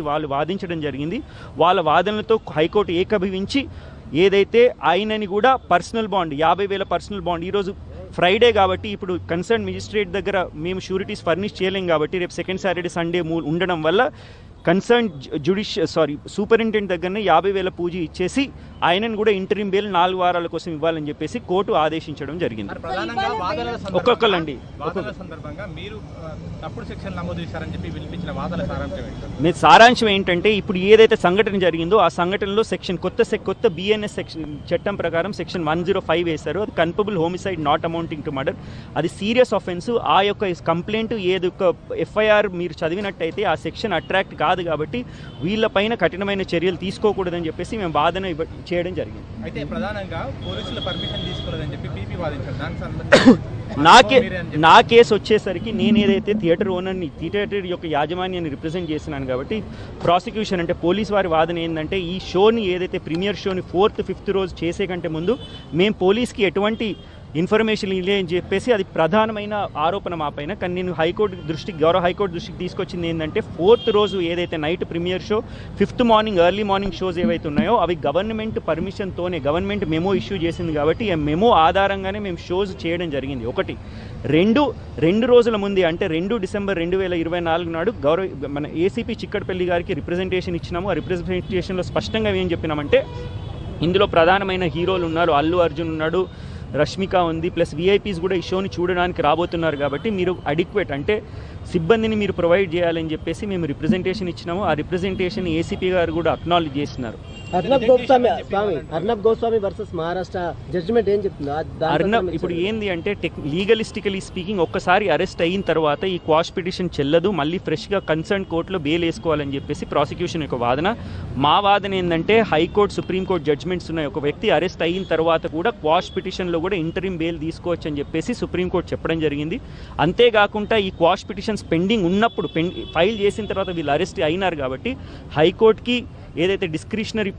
వాళ్ళు వాదించడం జరిగింది. వాళ్ళ వాదనలతో హైకోర్టు ఏకభవించి ఏదైతే ఆయనని కూడా పర్సనల్ బాండ్ యాభై వేల పర్సనల్ బాండ్ ఈరోజు ఫ్రైడే కాబట్టి ఇప్పుడు కన్సర్న్ మెజిస్ట్రేట్ దగ్గర మేము షూరిటీస్ ఫర్నిష్ చేయలేం కాబట్టి రేపు సెకండ్ సాటర్డే సండే మూ- ఉండడం వల్ల కన్సర్న్ జుడిషియల్ సారీ సూపరింటెండెంట్ దగ్గరనే యాభై వేల పూజ ఇచ్చేసి ఆయనను కూడా ఇంటరిం బెయిల్ నాలుగు వారాల కోసం ఇవ్వాలని చెప్పేసి కోర్టు ఆదేశించడం జరిగింది. సందర్భంగా మీరు సారాంశం ఏంటి? మీ సారాంశం ఏంటంటే ఇప్పుడు ఏదైతే సంఘటన జరిగిందో ఆ సంఘటనలో సెక్షన్ కొత్త సెక్ కొత్త బిఎన్ఎస్ సెక్షన్ చట్టం ప్రకారం సెక్షన్ వన్ జీరో ఫైవ్ వేశారు. అది culpable homicide not amounting to murder. అది సీరియస్ ఆఫెన్స్. ఆ యొక్క కంప్లైంట్ ఏది ఒక ఎఫ్ఐఆర్ మీరు చదివినట్టయితే ఆ సెక్షన్ అట్రాక్ట్ కాదు కాబట్టి వీళ్ళపైన కఠినమైన చర్యలు తీసుకోకూడదని చెప్పేసి మేము వాదన చేయడం జరిగింది. అయితే ప్రధానంగా పోలీసుల పర్మిషన్ తీసుకోలేదని చెప్పి పీపీ వాదించారు. దానికి సంబంధించి నా కేసు వచ్చేసరికి నేను ఏదైతే థియేటర్ ఓనర్ని థియేటర్ యొక్క యాజమాన్యాన్ని రిప్రజెంట్ చేస్తున్నాను కాబట్టి ప్రాసిక్యూషన్ అంటే పోలీస్ వారి వాదన ఏంటంటే ఈ షోని ఏదైతే ప్రీమియర్ షోని ఫోర్త్ ఫిఫ్త్ రోజు చేసే కంటే ముందు మేము పోలీస్కి ఎటువంటి ఇన్ఫర్మేషన్ ఇలే అని చెప్పేసి అది ప్రధానమైన ఆరోపణ మా పైన. కానీ నేను హైకోర్టు దృష్టికి గౌరవ హైకోర్టు దృష్టికి తీసుకొచ్చింది ఏంటంటే ఫోర్త్ రోజు ఏదైతే night premiere show fifth morning early morning shows ఏవైతే ఉన్నాయో అవి గవర్నమెంట్ పర్మిషన్తోనే గవర్నమెంట్ మెమో ఇష్యూ చేసింది కాబట్టి ఆ మెమో ఆధారంగానే మేము షోస్ చేయడం జరిగింది. ఒకటి. రెండు రెండు రోజుల ముందే అంటే రెండు డిసెంబర్ రెండు వేల ఇరవై నాలుగు నాడు గౌరవ మన ఏసీపీ చిక్కడపల్లి గారికి రిప్రజెంటేషన్ ఇచ్చినాము. ఆ రిప్రజెంటేషన్లో స్పష్టంగా ఏం చెప్పినామంటే ఇందులో ప్రధానమైన హీరోలు ఉన్నారు అల్లు అర్జున్ ఉన్నాడు రష్మిక ఉంది ప్లస్ విఐపీస్ కూడా ఈ షోని చూడడానికి రాబోతున్నారు కాబట్టి మీరు అడిక్వేట్ అంటే సిబ్బందిని మీరు ప్రొవైడ్ చేయాలని చెప్పేసి మేము రిప్రజెంటేషన్ ఇచ్చినాము. ఆ రిప్రజెంటేషన్ ఏసీపీ గారు కూడా అక్నాలజ్ చేసినారు. అర్నబ్ గోస్వామి స్వామి అర్నబ్ గోస్వామి వర్సెస్ మహారాష్ట్ర జడ్జిమెంట్ ఏం చెప్తుంది ప్రకారం ఇప్పుడు. ఏంది అంటే టెక్ లీగలిస్టికలీ స్పీకింగ్ ఒక్కసారి అరెస్ట్ అయిన తర్వాత ఈ క్వాష్ పిటిషన్ చెల్లదు మళ్ళీ ఫ్రెష్గా కన్సర్న్ కోర్టులో బెయిల్ వేసుకోవాలని చెప్పేసి ప్రాసిక్యూషన్ యొక్క వాదన. మా వాదన ఏంటంటే హైకోర్టు సుప్రీంకోర్టు జడ్జ్మెంట్స్ ఉన్నాయి ఒక వ్యక్తి అరెస్ట్ అయిన తర్వాత కూడా క్వాష్ పిటిషన్లో కూడా ఇంటరిం బెయిల్ తీసుకోవచ్చు అని చెప్పేసి సుప్రీంకోర్టు చెప్పడం జరిగింది. అంతేకాకుండా ఈ క్వాష్ పిటిషన్స్ పెండింగ్ ఉన్నప్పుడు పెన్ ఫైల్ చేసిన తర్వాత వీళ్ళు అరెస్ట్ అయినారు కాబట్టి హైకోర్టుకి ఏదైతే డిస్క్రిషనరీ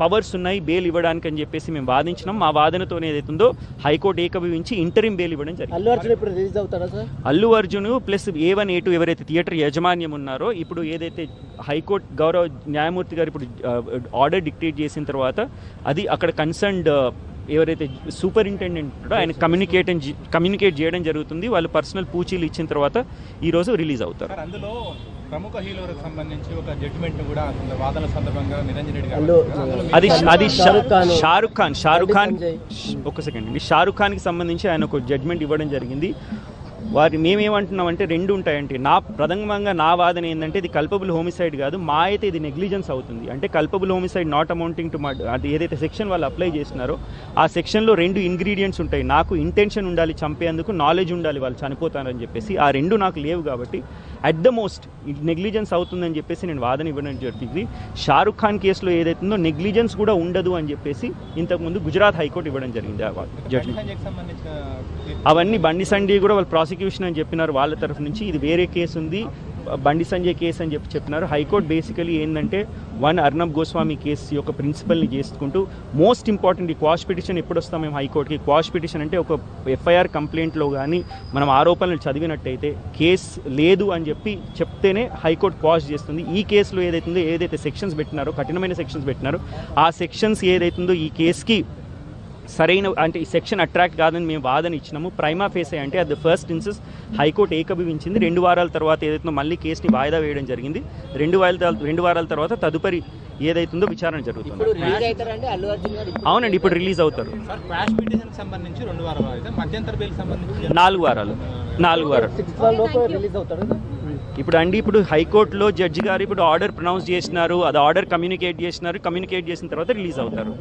పవర్స్ ఉన్నాయి బెయిల్ ఇవ్వడానికి అని చెప్పేసి మేము వాదించినాం. మా వాదనతో ఏదైతే ఉందో హైకోర్టు ఏకభవించి ఇంటరిం బెయిల్ ఇవ్వడం జరిగింది. అల్లు అర్జున్ ఇప్పుడు రిలీజ్ అవుతాడా sir? Allu Arjun plus A one A two ఎవరైతే థియేటర్ యాజమాన్యం ఉన్నారో ఇప్పుడు ఏదైతే హైకోర్టు గౌరవ న్యాయమూర్తి గారు ఇప్పుడు ఆర్డర్ డిక్టేట్ చేసిన తర్వాత అది అక్కడ కన్సర్న్డ్ ఎవరైతే సూపరింటెండెంట్ ఉంటాడో ఆయన కమ్యూనికేట్ కమ్యూనికేట్ చేయడం జరుగుతుంది. వాళ్ళు పర్సనల్ పూచీలు ఇచ్చిన తర్వాత ఈరోజు రిలీజ్ అవుతారు. అందులో ప్రముఖ హీరోలకు సంబంధించి ఒక జడ్జిమెంట్ కూడా కొంత వాదనల సందర్భంగా నిరంజన్ రెడ్డి గారు అది అది షారుఖ్ ఖాన్. షారుఖ్ ఖాన్ ఖాన్. ఒక సెకండ్ అండి షారుఖ్ ఖాన్కి సంబంధించి ఆయన ఒక జడ్జ్మెంట్ ఇవ్వడం జరిగింది వారి మేమేమంటున్నామంటే రెండు ఉంటాయంటే నా ప్రథమంగా నా వాదన ఏంటంటే ఇది కల్పబుల్ హోమిసైడ్ కాదు మా అయితే ఇది నెగ్లిజెన్స్ అవుతుంది. అంటే culpable homicide not amounting to అది ఏదైతే సెక్షన్ వాళ్ళు అప్లై చేస్తున్నారో ఆ సెక్షన్లో రెండు ఇంగ్రీడియంట్స్ ఉంటాయి. నాకు ఇంటెన్షన్ ఉండాలి చంపేందుకు నాలెడ్జ్ ఉండాలి వాళ్ళు చనిపోతారని చెప్పేసి ఆ రెండు నాకు లేవు కాబట్టి అట్ ద మోస్ట్ నెగ్లిజెన్స్ అవుతుందని చెప్పేసి నేను వాదన ఇవ్వడం జరిగింది. షారుఖ్ ఖాన్ కేసులో ఏదైతుందో నెగ్లిజెన్స్ కూడా ఉండదు అని చెప్పేసి ఇంతకుముందు గుజరాత్ హైకోర్టు ఇవ్వడం జరిగింది అవన్నీ బండి సంజయ్ కూడా వాళ్ళు ప్రాసిక్యూషన్ అని చెప్పినారు వాళ్ళ తరఫు నుంచి. ఇది వేరే కేసు ఉంది. బండి సంజయ్ కేసు అని చెప్పి చెప్పినారు. హైకోర్టు బేసికలీ ఏంటంటే వన్ అర్నబ్ గోస్వామి కేసు యొక్క ప్రిన్సిపల్ని చేసుకుంటూ మోస్ట్ ఇంపార్టెంట్ ఈ క్వాష్ పిటిషన్ ఎప్పుడు వస్తాం మేము హైకోర్టుకి? క్వాష్ పిటిషన్ అంటే ఒక ఎఫ్ఐఆర్ కంప్లైంట్లో కానీ మనం ఆరోపణలు చదివినట్టయితే కేసు లేదు అని చెప్పి చెప్తేనే హైకోర్టు క్వాష్ చేస్తుంది. ఈ కేసులో ఏదైతుందో ఏదైతే సెక్షన్స్ పెట్టినారో కఠినమైన సెక్షన్స్ పెట్టినారో ఆ సెక్షన్స్ ఏదైతుందో ఈ కేసుకి సరైన అంటే ఈ సెక్షన్ అట్రాక్ట్ కాదని మేము వాదన ఇచ్చినాము. ప్రైమా ఫేసే అంటే అది ఫస్ట్ ఇన్సెస్ హైకోర్టు ఏకభవించింది. రెండు వారాల తర్వాత ఏదైతుందో మళ్ళీ కేసుని వాయిదా వేయడం జరిగింది. రెండు వారాల రెండు వారాల తర్వాత తదుపరి ఏదైతుందో విచారణ జరుగుతుంది. ఇప్పుడు రిలీజ్ అవుతారంటే అల్లు అర్జున్ గారు ఇప్పుడు. అవునండి ఇప్పుడు రిలీజ్ అవుతారు. సార్ క్వాష్ పిటిషన్ సంబంధించి రెండు వారాలు అయితే మధ్యంతర బెయిల్ సంబంధించి నాలుగు వారాలు. నాలుగు వారాలు. ఇప్పుడు అండి ఇప్పుడు హైకోర్టులో జడ్జి గారు ఇప్పుడు ఆర్డర్ ప్రొనౌన్స్ చేసినారు అది ఆర్డర్ కమ్యూనికేట్ చేసినారు కమ్యూనికేట్ చేసిన తర్వాత రిలీజ్ అవుతారు.